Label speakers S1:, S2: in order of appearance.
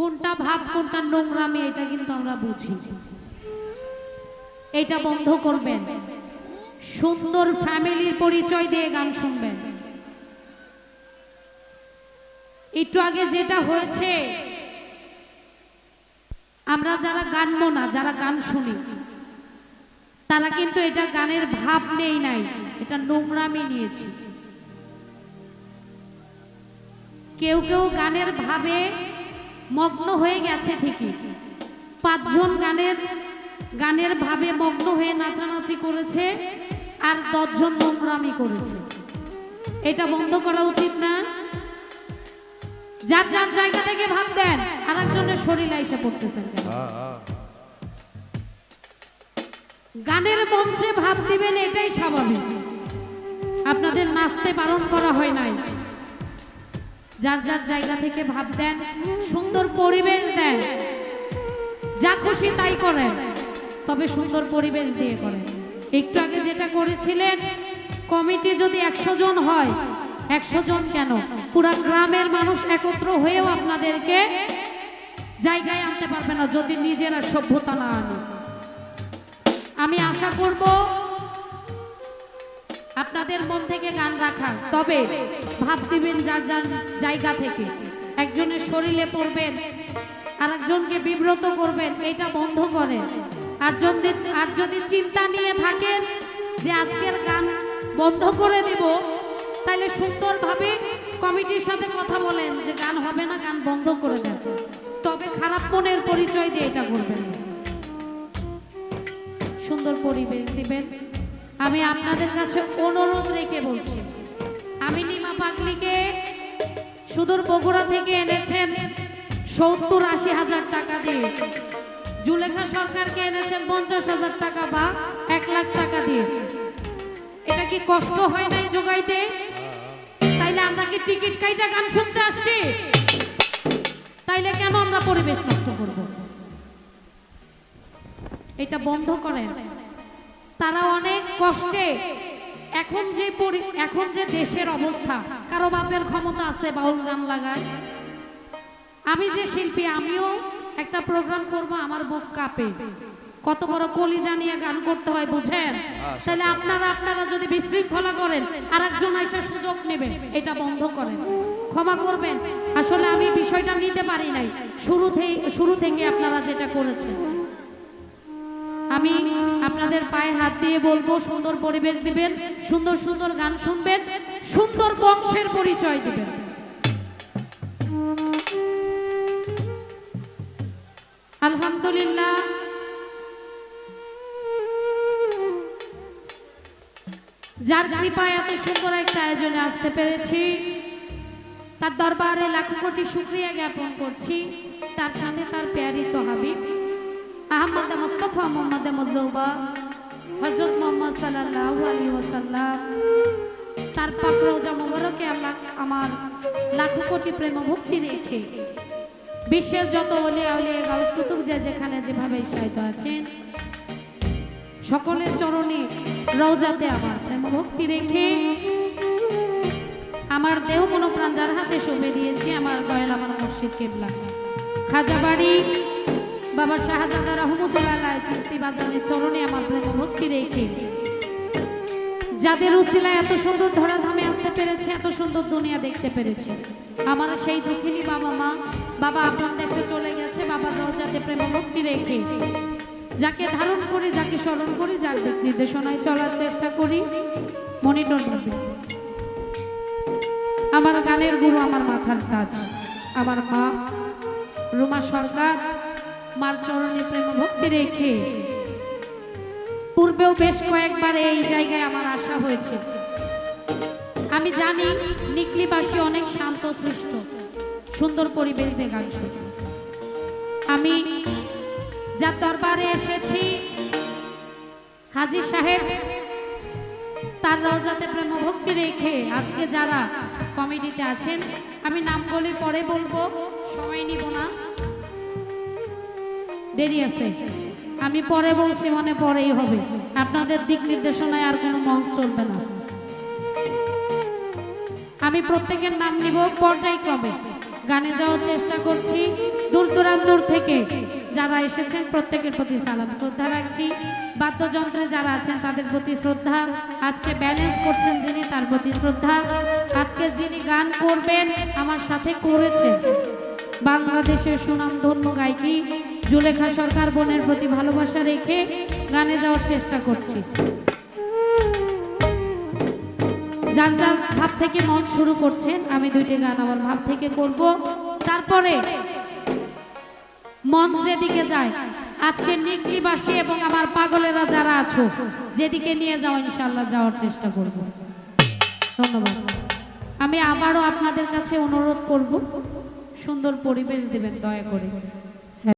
S1: কোনটা ভাব, কোনটা নোংরামি এটা কিন্তু আমরা বুঝি। এটা বন্ধ করবেন। সুন্দর ফ্যামিলির পরিচয় দিয়ে গান শুনবেন। একটু আগে যেটা হয়েছে, আমরা যারা গানবো না, যারা গান শুনি, তারা কিন্তু এটা গানের ভাব নেই নাই, এটা নোংরামি নিয়েছি। কেউ কেউ গানের ভাবে মগ্ন হয়ে গেছে ঠিকই। পাঁচজন গানের গানের ভাবে মগ্ন হয়ে নাচানাচি করেছে আর দশজন নোংরামি করেছে। এটা বন্ধ করা উচিত না। যার যার জায়গা থেকে ভাব দেন আর একজনের শরীরে এসে পড়তেছেন গানের মঞ্চে ভাব দিবেন এটাই স্বাভাবিক। আপনাদের নাচতে বারণ করা হয় নাই। যার যার জায়গা থেকে ভাব দেন, সুন্দর পরিবেশ দেন। যা খুশি তাই করেন, তবে সুন্দর পরিবেশ দিয়ে করেন। একটু আগে যেটা করেছিলেন, কমিটি যদি একশো জন হয়, একশো জন কেন? পুরা গ্রামের মানুষ একত্র হয়েও আপনাদেরকে জায়গায় আনতে পারবে না, যদি নিজেরা সভ্যতা না আনে। আমি আশা করব আপনাদের মন থেকে গান রাখা। তবে ভাব দিবেন যার যার জায়গা থেকে। একজনের শরীরে পড়বেন আর একজনকে বিব্রত করবেন, এটা বন্ধ করেন। আর যদি আর যদি চিন্তা নিয়ে থাকেন যে আজকের গান বন্ধ করে দিব, তাহলে সুন্দরভাবে কমিটির সাথে কথা বলেন যে গান হবে না, গান বন্ধ করে দেন। তবে খারাপ মনের পরিচয় যে এটা করবেন। সুন্দর পরিবেশ দিবেন। আমি আপনাদের কাছে অনুরোধ রেখে বলছি। আমি লিমা পাগলিকে সুদূর বগুড়া থেকে এনেছেন সত্তর আশি হাজার টাকা দিয়ে। জুলেখা সরকারকে এনেছেন পঞ্চাশ হাজার টাকা বা এক লাখ টাকা দিয়ে। এটা কি কষ্ট হয় নাই যোগাইতে তাইলে আমরা কি টিকিট কাইটা গান শুনতে আসছি? তাইলে কেন আমরা পরিবেশ নষ্ট করব? এটা বন্ধ করেন। তারা অনেক কষ্টে। এখন যে এখন যে দেশের অবস্থা কারও বাপের ক্ষমতা আছে বাউল গান লাগায়। আমি যে শিল্পী আমিও একটা প্রোগ্রাম করব আমার বুক কাঁপে। কত বড় কলি জানিয়ে গান করতে হয় বুঝেন? তাহলে আপনারা আপনারা যদি বিশৃঙ্খলা করেন আর একজন এসে সুযোগ নেবেন এটা বন্ধ করেন। ক্ষমা করবেন। আসলে আমি বিষয়টা নিতে পারি নাই। শুরু থেকে শুরু থেকে আপনারা যেটা করেছেন। আমি আপনাদের পায়ে হাত দিয়ে বলব, সুন্দর পরিবেশ দিবেন, সুন্দর সুন্দর গান শুনবেন, সুন্দর বংশের পরিচয় দিবেন। আলহামদুলিল্লাহ। যার কৃপায় এত সুন্দর একটা আয়োজনে আসতে পেরেছি, তার দরবারে লাখো কোটি শুক্রিয়া জ্ঞাপন করছি, তার সাথে তার প্যারিত হাবিব। আহমদ মুস্তফা মোহাম্মদ মুজুবা হজরত মোহাম্মদ সাল্লাল্লাহু আলাইহি ওয়াসাল্লাম, তার পাক রওজা মুবারকে আল্লাহ আমার লাখো কোটি প্রেম ভক্তি রেখে বিশ্বের যত উলিয়া গাউস কুতুব যে যেখানে যেভাবে সাহিত্য আছেন, সকলের চরণে রওজাতে আমার প্রেম ভক্তি রেখে আমার দেহ কোনো প্রাণ যার হাতে শোভে দিয়েছি, আমার দয়াল আমার মসজিদ কেবলা। খাজাবাড়ি বাবা শাহজাদা রহমতুল্লাহ চিস্তি বাজারের চরণে আমার প্রেম ভক্তি রেখে। যাদের উসিলায় এত সুন্দর ধরাধামে আসতে পেরেছে, এত সুন্দর দুনিয়া দেখতে পেরেছে। আমার সেই দুঃখিনী বাবা মা, বাবা আপন দেশে চলে গেছে, বাবার রওজাতে প্রেম ভক্তি রেখে। যাকে ধারণ করি, যাকে স্মরণ করি, যার দিক নির্দেশনায় চলার চেষ্টা করি, মনিটর আমার গানের গুরু, আমার মাথার কাজ। আমার মা, রুমা সরকার মার চরণে প্রেম ভক্তি রেখে। পূর্বেও বেশ কয়েকবার এই জায়গায় আমার আসা হয়েছে। আমি জানি নিকলিবাসী অনেক শান্ত, সৃষ্ট, সুন্দর পরিবেশ দিয়ে আমি যার দরবারে এসেছি, হাজি সাহেব, তার রওজাতে প্রেম ভক্তি রেখে আজকে যারা কমিটিতে আছেন, আমি নামগুলি পরে বলব, সময় নিব না। দেরি আছে। আমি পরে বলছি মানে পরেই হবে। আপনাদের দিক নির্দেশনায় আর কোনো মঞ্চ চলবে না। আমি প্রত্যেকের নাম নিব পর্যায়ক্রমে। গানে যাওয়ার চেষ্টা করছি দূর দূর দূরান্তর থেকে। যারা এসেছেন, প্রত্যেকের প্রতি সালাম। শ্রদ্ধা রাখছি। বাদ্যযন্ত্রে যারা আছেন, তাদের প্রতি শ্রদ্ধা। আজকে ব্যালেন্স করছেন যিনি, তার প্রতি শ্রদ্ধা। আজকে যিনি গান করবেন, আমার সাথে করেছে। বাংলাদেশের সুনামধন্য গায়িকা জুলেখা সরকার বোনের প্রতি ভালোবাসা রেখে গানে যাওয়ার চেষ্টা করছি। যার যার ভাব থেকে মন শুরু করছেন আমি দুইটি গান আমার ভাব থেকে করব। তারপরে মন যেদিকে যায়, আজকে নিকলিবাসী এবং আমার পাগলেরা যারা আছো, যেদিকে নিয়ে যাও ইনশাল্লাহ যাওয়ার চেষ্টা করব। ধন্যবাদ। আমি আবারও আপনাদের কাছে অনুরোধ করব, সুন্দর পরিবেশ দেবেন, দয়া করে।